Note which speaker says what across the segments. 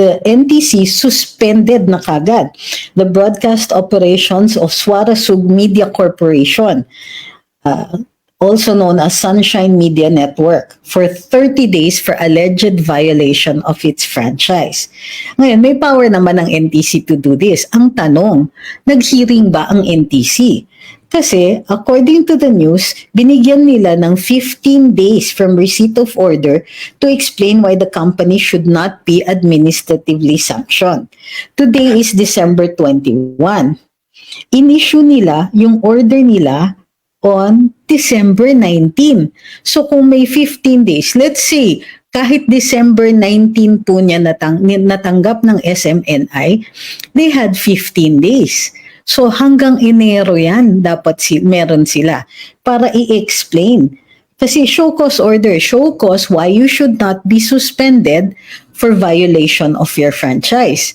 Speaker 1: the NTC suspended na kagad the broadcast operations of Swarasug Media Corporation, uh, also known as Sunshine Media Network, for 30 days for alleged violation of its franchise. Ngayon, may power naman ng NTC to do this. Ang tanong, nag-hearing ba ang NTC? Kasi, according to the news, binigyan nila ng 15 days from receipt of order to explain why the company should not be administratively sanctioned. Today is December 21. In-issue nila yung order nila on December 19. So kung may 15 days, let's say kahit December 19 po niya natang, natanggap ng SMNI, they had 15 days. So hanggang Enero yan, dapat si, meron sila para i-explain. Kasi show cause order, show cause why you should not be suspended for violation of your franchise.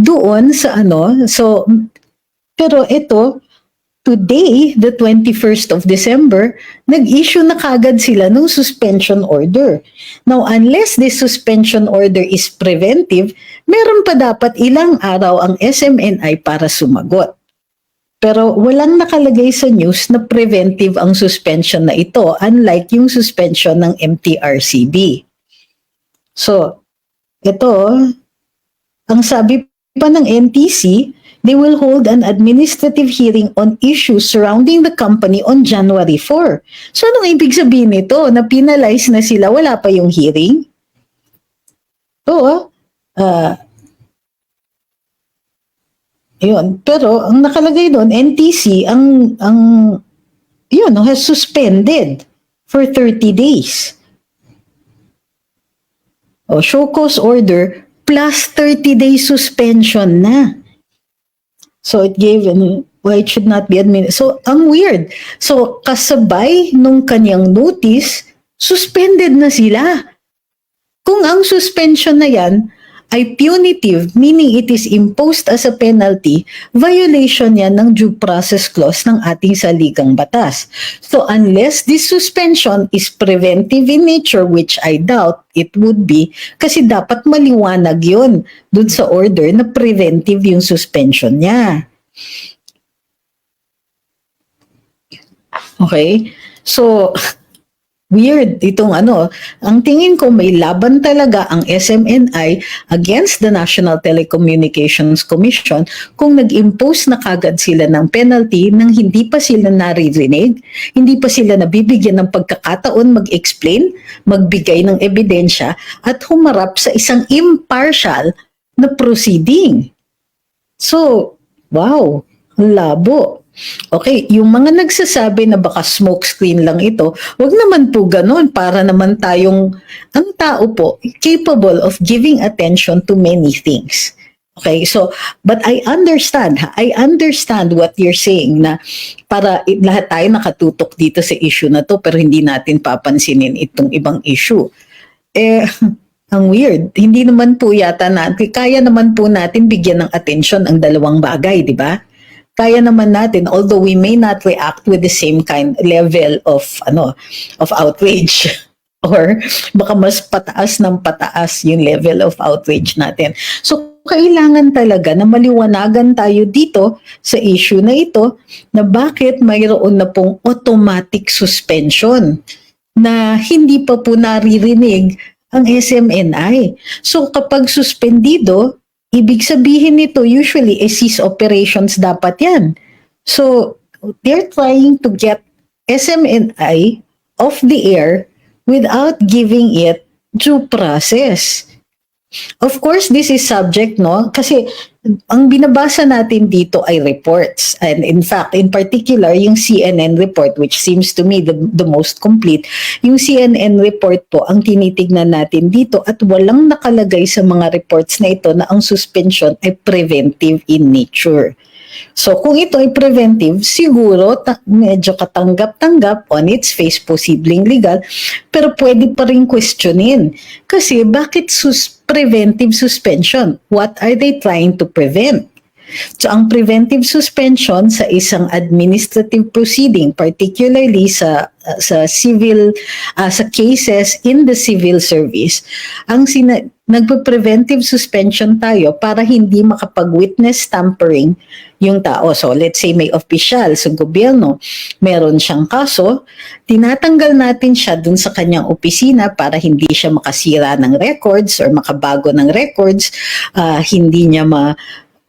Speaker 1: Doon sa ano, so, pero ito, today, the 21st of December, nag-issue na kagad sila ng suspension order. Now, unless this suspension order is preventive, meron pa dapat ilang araw ang SMNI para sumagot. Pero walang nakalagay sa news na preventive ang suspension na ito, unlike yung suspension ng MTRCB. So, ito, ang sabi pa ng NTC, they will hold an administrative hearing on issues surrounding the company on January 4. So anong ibig sabihin nito? Na penalize na sila, wala pa yung hearing? Oo. ah yun. Pero ang nakalagay doon, NTC, ang, ang, yun, has suspended for 30 days. O, show cause order plus 30 days suspension na. So it gave an why it should not be admitted. So ang weird. So kasabay nung kanyang notice, suspended na sila. Kung ang suspension na yan ay punitive, meaning it is imposed as a penalty, violation yan ng due process clause ng ating saligang batas. So unless this suspension is preventive in nature, which I doubt it would be, kasi dapat maliwanag yun dun sa order na preventive yung suspension niya. Okay? So, weird itong ano. Ang tingin ko may laban talaga ang SMNI against the National Telecommunications Commission kung nag-impose na kagad sila ng penalty nang hindi pa sila naririnig, hindi pa sila nabibigyan ng pagkakataon mag-explain, magbigay ng ebidensya at humarap sa isang impartial na proceeding. So, wow, labo. Okay, yung mga nagsasabi na baka smoke screen lang ito, wag naman po ganun para naman tayong, ang tao po, capable of giving attention to many things. Okay, so, but I understand? I understand what you're saying na para lahat tayo nakatutok dito sa issue na to pero hindi natin papansinin itong ibang issue. Eh, ang weird. Hindi naman po yata natin, kaya naman po natin bigyan ng attention ang dalawang bagay, di ba? Kaya naman natin although we may not react with the same kind level of ano of outrage or baka mas pataas ng pataas yung level of outrage natin. So kailangan talaga na maliwanagan tayo dito sa issue na ito na bakit mayroon na pong automatic suspension na hindi pa po naririnig ang SMNI. So kapag suspendido, Ibig sabihin nito, usually, eh, cease operations dapat yan. So, they're trying to get SMNI off the air without giving it due process. Of course, this is subject, no? Kasi ang binabasa natin dito ay reports. And in fact, in particular, yung CNN report, which seems to me the, the most complete, yung CNN report po ang tinitignan natin dito at walang nakalagay sa mga reports na ito na ang suspension ay preventive in nature. So kung ito ay preventive, siguro ta- medyo katanggap-tanggap on its face, posibleng legal, pero pwede pa rin questionin. Kasi bakit sus preventive suspension? What are they trying to prevent? So ang preventive suspension sa isang administrative proceeding, particularly sa sa civil ah, sa cases in the civil service, ang sina, nagpo-preventive suspension tayo para hindi makapag-witness tampering yung tao. So let's say may official sa gobyerno, meron siyang kaso, tinatanggal natin siya dun sa kanyang opisina para hindi siya makasira ng records or makabago ng records, ah, hindi niya ma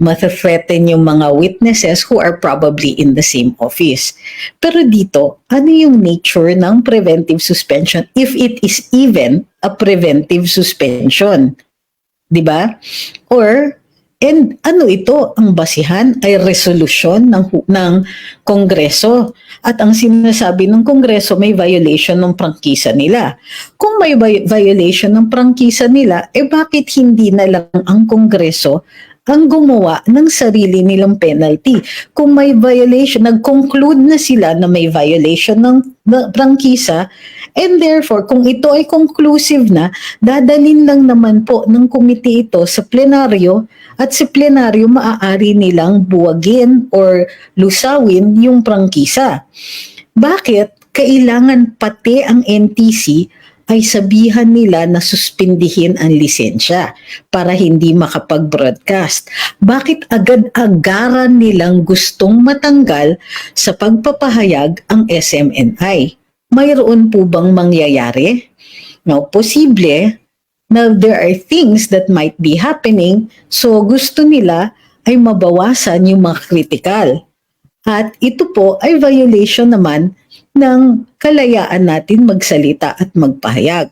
Speaker 1: math-threaten yung mga witnesses who are probably in the same office. Pero dito, ano yung nature ng preventive suspension if it is even a preventive suspension? 'Di ba? Or and ano ito ang basihan ay resolution ng ng kongreso at ang sinasabi ng kongreso may violation ng prangkisa nila. Kung may vi- violation ng prangkisa nila, eh bakit hindi na lang ang kongreso ang gumawa ng sarili nilang penalty. Kung may violation, nag-conclude na sila na may violation ng, ng prangkisa, and therefore, kung ito ay conclusive na, dadalin lang naman po ng komite ito sa plenaryo at sa plenaryo maaari nilang buwagin or lusawin yung prangkisa. Bakit kailangan pati ang NTC ay sabihan nila na suspindihin ang lisensya para hindi makapag-broadcast. Bakit agad-agaran nilang gustong matanggal sa pagpapahayag ang SMNI? Mayroon po bang mangyayari? Now, posible na there are things that might be happening so gusto nila ay mabawasan yung mga critical. At ito po ay violation naman ng kalayaan natin magsalita at magpahayag.